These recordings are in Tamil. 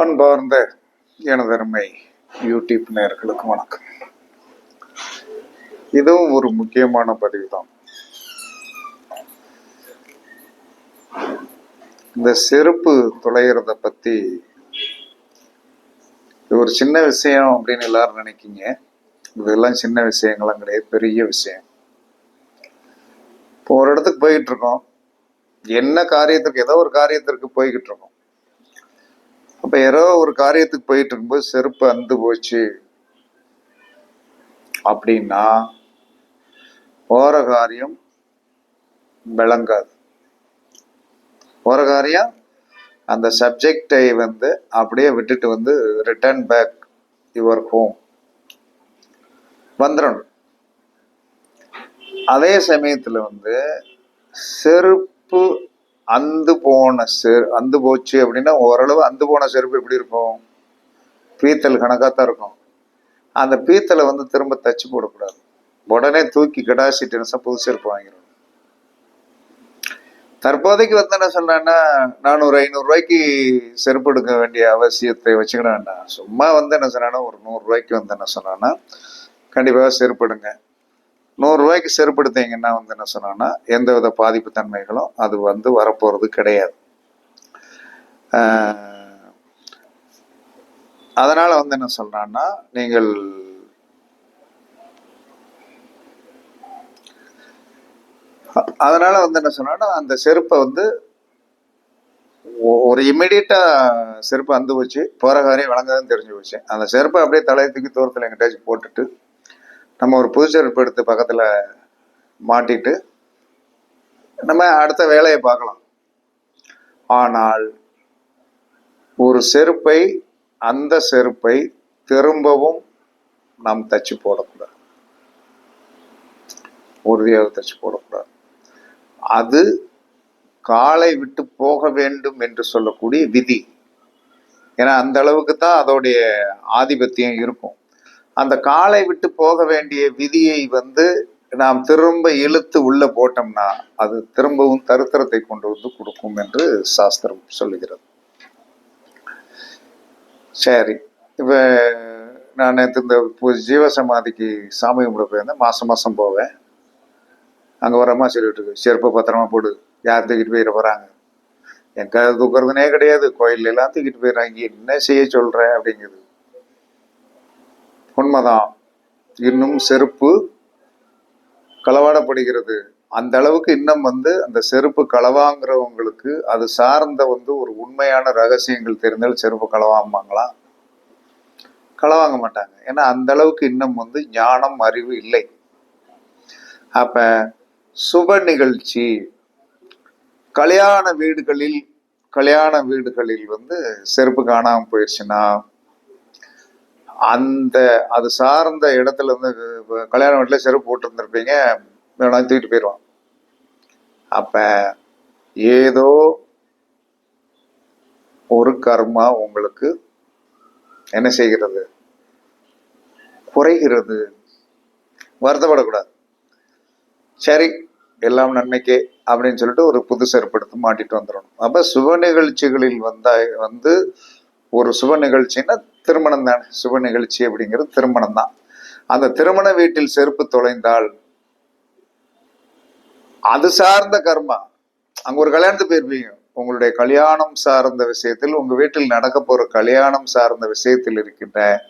அன்பார்ந்த எனதருமை யூடியூப் நேர்களுக்கு வணக்கம். இதுவும் ஒரு முக்கியமான பதிவு தான் இந்த செருப்பு துளையிறத பத்தி இது ஒரு சின்ன விஷயம் அப்படின்னு எல்லாரும் நினைக்கிங்க. இதெல்லாம் சின்ன விஷயங்களாம் கிடையாது பெரிய விஷயம். இப்போ ஒரு இடத்துக்கு போயிட்டு இருக்கோம். என்ன காரியத்திற்கு ஏதோ ஒரு காரியத்திற்கு போய்கிட்டு இருக்கோம். அப்ப ஏதோ ஒரு காரியத்துக்கு போயிட்டு இருக்கும்போது செருப்பு அந்து போச்சு. அப்படின்னா போற காரியம் விளங்காது. போற காரியம் அந்த சப்ஜெக்டை வந்து அப்படியே விட்டுட்டு வந்து ரிட்டர்ன் பேக் யுவர் ஹோம் வந்துடணும் அதே சமயத்தில் வந்து செருப்பு அந்து போன செரு அந்து போச்சு அப்படின்னா ஓரளவு அந்து போன செருப்பு எப்படி இருக்கும்? பீத்தல் கணக்காக தான் இருக்கும். அந்த பீத்தலை வந்து திரும்ப தச்சு போடக்கூடாது. உடனே தூக்கி கடாசிட்டு புது செருப்பு வாங்கிடணும் தற்போதைக்கு வந்து என்ன சொல்றேன்னா நானூறு ஐநூறுரூவாய்க்கு செருப்பு எடுக்க வேண்டிய அவசியத்தை வச்சுக்கிட வேண்டாம் சும்மா வந்து என்ன சொன்னா ஒரு நூறுரூவாய்க்கு வந்து என்ன சொன்னான்னா கண்டிப்பாக செருப்பு எடுங்க. நூறுரூவாய்க்கு செருப்பு எடுத்தீங்கன்னா வந்து என்ன சொன்னோன்னா எந்த வித பாதிப்பு தன்மைகளும் அது வந்து வரப்போகிறது கிடையாது. அதனால் வந்து என்ன சொல்கிறான்னா நீங்கள் அதனால் வந்து என்ன சொன்னா அந்த செருப்பை வந்து ஒரு இம்மிடியட்டாக செருப்பு அந்து வச்சு போகிற காரியம் வழங்காதுன்னு தெரிஞ்சு போச்சு. அந்த செருப்பை அப்படியே தலையை தூக்கி தூரத்தில் எங்கிட்டாச்சும் போட்டுட்டு நம்ம ஒரு புது செருப்பு எடுத்து பக்கத்தில் மாட்டிட்டு நம்ம அடுத்த வேலையை பார்க்கலாம். ஆனால் ஒரு செருப்பை அந்த செருப்பை திரும்பவும் நாம் தச்சு போடக்கூடாது. உறுதியாக தச்சு போடக்கூடாது. அது காலை விட்டு போக வேண்டும் என்று சொல்லக்கூடிய விதி. ஏன்னா அந்த அளவுக்கு தான் அதோடைய ஆதிபத்தியம் இருக்கும். அந்த காலை விட்டு போக வேண்டிய விதியை வந்து நாம் திரும்ப இழுத்து உள்ள போட்டோம்னா அது திரும்பவும் தருத்திரத்தை கொண்டு வந்து கொடுக்கும் என்று சாஸ்திரம் சொல்லுகிறது. சரி இப்போ நான் நேற்று இந்த பு- ஜீவசமாதிக்கு சாமி கும்பிட போயிருந்தேன். மாசம் மாசம் போவேன். அங்கே வரமா சொல்லிட்டு இருக்கு செருப்பு பத்திரமா போடு. யார் தூக்கிட்டு போயிட போறாங்க? என் க தூக்குறதுனே கிடையாது. கோயில் எல்லாம் தூக்கிட்டு போயிடுறாங்க. என்ன செய்ய சொல்கிறேன் அப்படிங்கிறது உண்மைதான். இன்னும் செருப்பு களவாடப்படுகிறது. அந்த அளவுக்கு இன்னும் வந்து அந்த செருப்பு களவாங்கிறவங்களுக்கு அது சார்ந்த வந்து ஒரு உண்மையான ரகசியங்கள் தெரிந்தால் செருப்பு களவாம்பாங்களா? களவாங்க மாட்டாங்க. ஏன்னா அந்த அளவுக்கு இன்னும் வந்து ஞானம் அறிவு இல்லை. அப்ப சுப நிகழ்ச்சி கல்யாண வீடுகளில் கல்யாண வீடுகளில் வந்து செருப்பு காணாமல் போயிடுச்சுன்னா அந்த அது சார்ந்த இடத்துல இருந்து கல்யாண வீட்டுல செருப்பு போட்டு இருந்திருப்பீங்க வேணா தூக்கிட்டு போயிடுவான். அப்ப ஏதோ ஒரு கர்மா உங்களுக்கு என்ன செய்கிறது? குறைகிறது. வருத்தப்படக்கூடாது. சரி எல்லாம் நன்மைக்கே அப்படின்னு சொல்லிட்டு ஒரு புது செருப்பு எடுத்து மாட்டிட்டு வந்துடணும். அப்ப சுப நிகழ்ச்சிகளில் வந்தா வந்து ஒரு சுப நிகழ்ச்சின்னா திருமணம் தானே. சுப நிகழ்ச்சி அப்படிங்கிறது திருமணம் தான். அந்த திருமண வீட்டில் செருப்பு தொலைந்தால் அது சார்ந்த கர்மா. அங்க ஒரு கல்யாணத்துக்கு போயிருப்பீங்க. உங்களுடைய கல்யாணம் சார்ந்த விஷயத்தில் உங்க வீட்டில் நடக்க போற கல்யாணம் சார்ந்த விஷயத்தில் இருக்கின்ற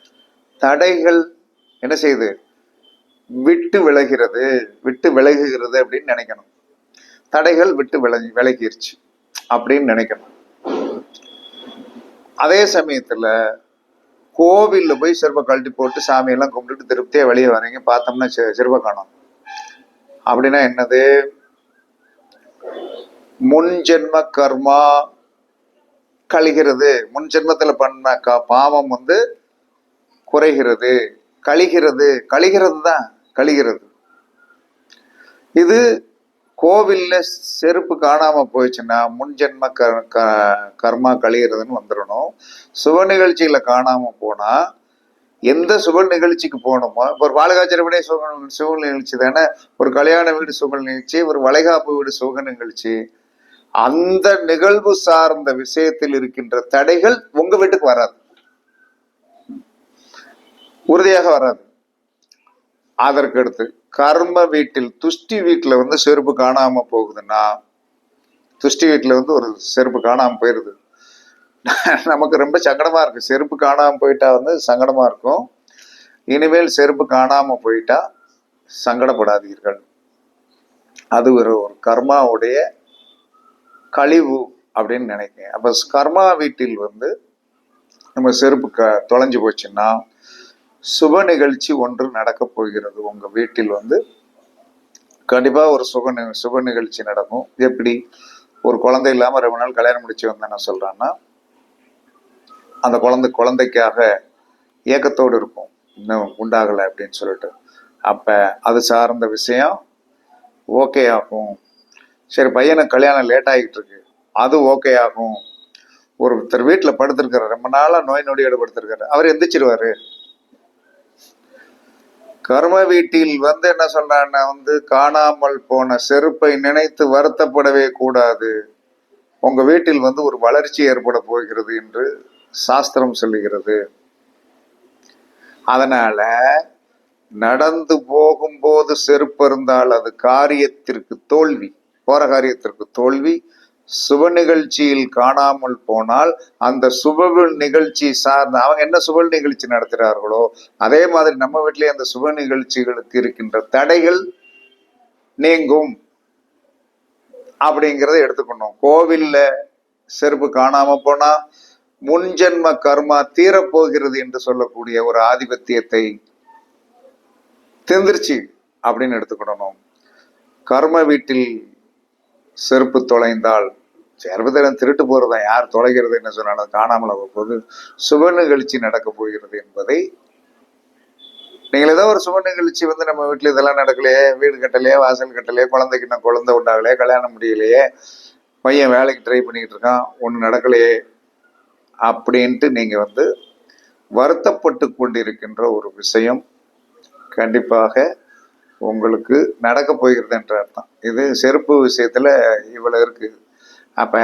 தடைகள் என்ன செய்யுது? விட்டு விலகிறது விட்டு விலகுகிறது அப்படின்னு நினைக்கணும். தடைகள் விட்டு விலகி விலகிருச்சு அப்படின்னு நினைக்கணும். அதே சமயத்துல கோவிலில் போய் சிறுப கழட்டி போட்டு சாமியெல்லாம் கும்பிட்டுட்டு திருப்தியா வெளியே வரீங்க பார்த்தோம்னா செ- காணும். அப்படின்னா என்னது? முன் ஜென்ம கர்மா கழிகிறது. முன் ஜென்மத்தில் பண்ண க- பாவம் வந்து குறைகிறது. கழிகிறது. கழிகிறது தான் கழிகிறது. இது கோவில்ல செருப்பு காணாம போயிடுச்சுன்னா முன்ஜென்ம க க- கர்மா கழிகிறதுன்னு வந்துடணும். சுப நிகழ்ச்சிகளை காணாம போனா எந்த சுப நிகழ்ச்சிக்கு போகணுமோ இப்போ ஒரு பாலகாச்சர விட சுக சுக நிகழ்ச்சி தானே? ஒரு கல்யாண வீடு சுக நிகழ்ச்சி ஒரு வளைகாப்பு வீடு சுக நிகழ்ச்சி. அந்த நிகழ்வு சார்ந்த விஷயத்தில் இருக்கின்ற தடைகள் உங்க வீட்டுக்கு வராது. உறுதியாக வராது. அதற்கு அடுத்து கர்ம வீட்டில் துஷ்டி வீட்டில் வந்து செருப்பு காணாம போகுதுன்னா துஷ்டி வீட்டில் வந்து ஒரு செருப்பு காணாம போயிருது. நமக்கு ரொம்ப சங்கடமா இருக்கு. செருப்பு காணாம போயிட்டா வந்து சங்கடமா இருக்கும். இனிமேல் செருப்பு காணாம போயிட்டா சங்கடப்படாதீர்கள். அது ஒரு ஒரு கர்மாவுடைய கழிவு அப்படின்னு நினைக்கிறேன். அப்ப கர்மா வீட்டில் வந்து நம்ம செருப்பு க தொலைஞ்சு போச்சுன்னா சுப நிகழ்ச்சி ஒன்று நடக்க போகிறது உங்க வீட்டில் வந்து. கண்டிப்பா ஒரு சுக நி- சுப நிகழ்ச்சி நடக்கும். எப்படி? ஒரு குழந்தை இல்லாம ரொம்ப நாள் கல்யாணம் முடிச்சு வந்து என்ன சொல்றான்னா அந்த குழந்தை குழந்தைக்காக ஏக்கத்தோடு இருக்கும். இன்னும் உண்டாகலை அப்படின்னு சொல்லிட்டு. அப்ப அது சார்ந்த விஷயம் ஓகே ஆகும். சரி பையனுக்கு கல்யாணம் லேட் ஆகிட்டு இருக்கு. அது ஓகே ஆகும். ஒருத்தர் வீட்டில் படுத்திருக்காரு. ரொம்ப நாளாக நோய் நொடியோடு படுத்திருக்காரு. அவர் எந்திரிச்சிருவாரு. கர்ம வீட்டில் வந்து என்ன சொல்றான்னா வந்து காணாமல் போன செருப்பை நினைத்து வருத்தப்படவே கூடாது. உங்க வீட்டில் வந்து ஒரு வளர்ச்சி ஏற்பட போகிறது என்று சாஸ்திரம் சொல்லுகிறது. அதனால நடந்து போகும்போது செருப்பு இருந்தால் அது காரியத்திற்கு தோல்வி போற காரியத்திற்கு தோல்வி சுப நிகழ்ச்சியில் காணாமல் போனால் அந்த சுப நிகழ்ச்சி சார்ந்த அவங்க என்ன சுப நிகழ்ச்சி நடத்துகிறார்களோ அதே மாதிரி நம்ம வீட்டிலேயே அந்த சுப நிகழ்ச்சிகளுக்கு இருக்கின்ற தடைகள் நீங்கும் அப்படிங்கிறத எடுத்துக்கணும். கோவில்ல செருப்பு காணாம போனா முன்ஜென்ம கர்மா தீரப்போகிறது என்று சொல்லக்கூடிய ஒரு ஆதிபத்தியத்தை திந்திருச்சு அப்படின்னு எடுத்துக்கிடணும். கர்ம வீட்டில் செருப்பு தொலைந்தால் செருப்புத்தரம் திருட்டு போறதா யார் தொலைகிறது என்ன சொன்னாலும் காணாமல் போது சுப நிகழ்ச்சி நடக்க போகிறது என்பதை நீங்கள் ஏதோ ஒரு சுப நிகழ்ச்சி வந்து நம்ம வீட்டில் இதெல்லாம் நடக்கலையே வீடு கட்டலையே வாசல் கட்டலையே குழந்தைக்கு இன்னும் குழந்தை உண்டாகலையே கல்யாணம் முடியலையே பையன் வேலைக்கு ட்ரை பண்ணிக்கிட்டு இருக்கான் ஒன்றும் நடக்கலையே அப்படின்ட்டு நீங்கள் வந்து வருத்தப்பட்டு கொண்டிருக்கின்ற ஒரு விஷயம் கண்டிப்பாக உங்களுக்கு நடக்க போகிறது என்ற அர்த்தம். இது செருப்பு விஷயத்தில் இவ்வளோ இருக்குது அப்போ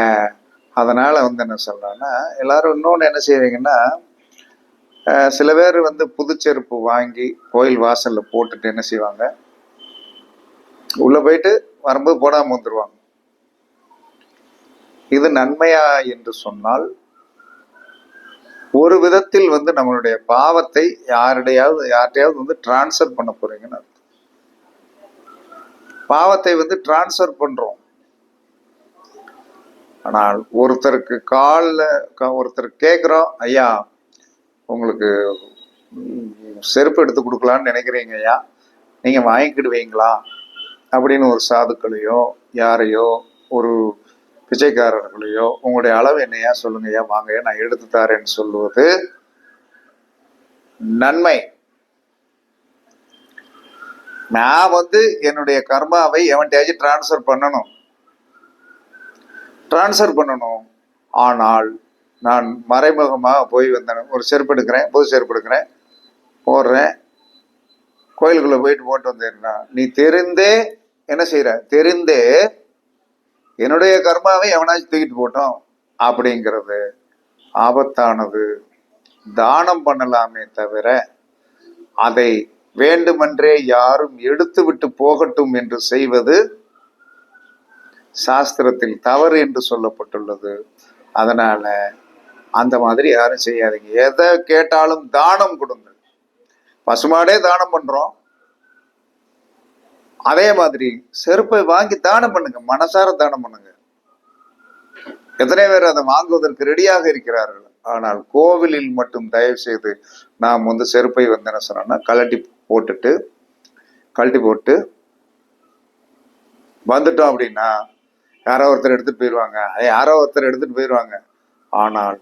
அதனால் வந்து என்ன சொல்கிறேன்னா எல்லாரும் இன்னொன்று என்ன செய்வீங்கன்னா சில பேர் வந்து புதுச்செருப்பு வாங்கி கோயில் வாசலில் போட்டுட்டு என்ன செய்வாங்க? உள்ளே போயிட்டு வரும்போது போடாமல் வந்துடுவாங்க இது நன்மையா என்று சொன்னால் ஒரு விதத்தில் வந்து நம்மளுடைய பாவத்தை யாருடையாவது யார்கிட்டையாவது வந்து டிரான்ஸ்ஃபர் பண்ண போறீங்கன்னு அர்த்தம். பாவத்தை வந்து டிரான்ஸ்ஃபர் பண்றோம். ஆனால் ஒருத்தருக்கு காலில் ஒருத்தர் கேட்குறோம் ஐயா உங்களுக்கு செருப்பு எடுத்து கொடுக்கலான்னு நினைக்கிறீங்க ஐயா. நீங்கள் வாங்கிக்கிடுவீங்களா? அப்படின்னு ஒரு சாதுக்களையோ யாரையோ ஒரு பிச்சைக்காரர்களையோ உங்களுடைய அளவு என்னையா? சொல்லுங்க ஐயா. வாங்க நான் எடுத்து தரேன்னு சொல்லுவது நன்மை. நான் வந்து என்னுடைய கர்மாவை எவன்கிட்டயாச்சும் டிரான்ஸ்ஃபர் பண்ணணும். டிரான்ஸ்ஃபர் பண்ணணும். ஆனால் நான் மறைமுகமாக போய் வந்தேன். ஒரு செருப்பு எடுக்கிறேன் புது செருப்பு எடுக்கிறேன். போடுறேன். கோயிலுக்குள்ளே போயிட்டு போட்டு வந்தேன்னா நீ தெரிந்தே என்ன செய்கிற தெரிந்தே என்னுடைய கர்மாவை எவனாச்சும் தூக்கிட்டு போட்டோம் அப்படிங்கிறது ஆபத்தானது. தானம் பண்ணலாமே தவிர அதை வேண்டுமென்றே யாரும் எடுத்து விட்டு போகட்டும் என்று செய்வது சாஸ்திரத்தில் தவறு என்று சொல்லப்பட்டுள்ளது. அதனால அந்த மாதிரி யாரும் செய்யாதீங்க. எதை கேட்டாலும் தானம் கொடுங்க. பசுமாடே தானம் பண்றோம். அதே மாதிரி செருப்பை வாங்கி தானம் பண்ணுங்க. மனசார தானம் பண்ணுங்க. எத்தனை பேர் அதை வாங்குவதற்கு ரெடியாக இருக்கிறார்கள். ஆனால் கோவிலில் மட்டும் தயவு செய்து நாம் வந்து செருப்பை வந்து என்ன சொன்னோம்னா கழட்டி போட்டுட்டு கழட்டி போட்டு வந்துட்டோம் அப்படின்னா யாரோ ஒருத்தர் எடுத்துட்டு போயிடுவாங்க அதை யாரோ ஒருத்தர் எடுத்துட்டு போயிடுவாங்க ஆனால்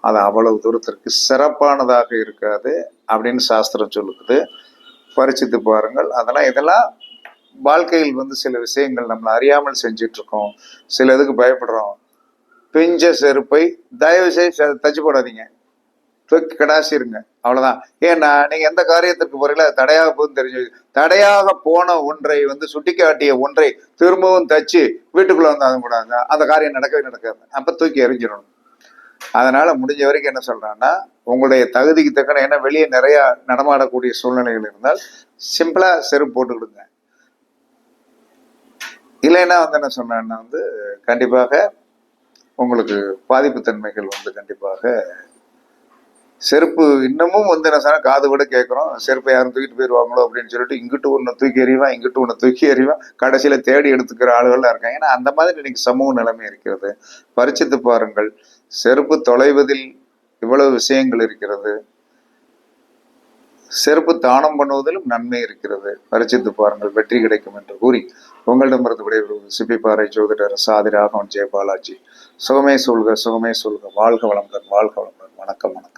அது அவ்வளவு தூரத்திற்கு சிறப்பானதாக இருக்காது அப்படின்னு சாஸ்திரம் சொல்லுது. பரிச்சித்து பாருங்கள். அதெல்லாம் இதெல்லாம் வாழ்க்கையில் வந்து சில விஷயங்கள் நம்மளை அறியாமல் செஞ்சுட்டு இருக்கோம் சில இதுக்கு பயப்படுறோம். பிஞ்ச செருப்பை தயவு செய்து தச்சு போடாதீங்க. தூக்கி கடாசிருங்க. அவ்வளவுதான். ஏன்னா நீங்க எந்த காரியத்திற்கு போறீங்களோ தடையாக போகுதுன்னு தெரிஞ்சு தடையாக போன ஒன்றை வந்து சுட்டிக்காட்டிய ஒன்றை திரும்பவும் தச்சு வீட்டுக்குள்ள வந்து அது அந்த காரியம் நடக்கவே நடக்காது. அப்ப தூக்கி எரிஞ்சிடணும் அதனால முடிஞ்ச வரைக்கும் என்ன சொல்றான்னா உங்களுடைய தகுதிக்கு தக்கன ஏன்னா வெளியே நிறைய நடமாடக்கூடிய சூழ்நிலைகள் இருந்தால் சிம்பிளா செருப்பு போட்டுக்கிடுங்க. இல்லைன்னா வந்து என்ன சொன்னேன்னா வந்து கண்டிப்பாக உங்களுக்கு பாதிப்பு தன்மைகள் வந்து கண்டிப்பாக செருப்பு இன்னமும் வந்து என்ன காது விட கேட்குறோம் செருப்பை யாரும் தூக்கிட்டு போயிடுவாங்களோ அப்படின்னு சொல்லிட்டு இங்கிட்டு ஒன்று தூக்கி எறிவான் இங்கிட்டு ஒன்று தூக்கி எறிவான். கடைசியில் தேடி எடுத்துக்கிற ஆளுகள்லாம் இருக்காங்க. ஏன்னா அந்த மாதிரி இன்னைக்கு சமூக நிலைமை இருக்கிறது. பரிச்சித்து பாருங்கள். செருப்பு தொலைவதில் இவ்வளவு விஷயங்கள் இருக்கிறது. செருப்பு தானம் பண்ணுவதிலும் நன்மை இருக்கிறது. பரிச்சித்து பாருங்கள். வெற்றி கிடைக்கும் என்று கூறி உங்களிடமிருந்து விடைபெறுவது சிப்பிப்பாறை ஜோதிடர் சாதி ராகவன் ஜெயபாலாஜி. சுகமே சொல்க சுகமே சொல்க. வாழ்க வளமுடன் வாழ்க வளமுடன். வணக்கம் வணக்கம்.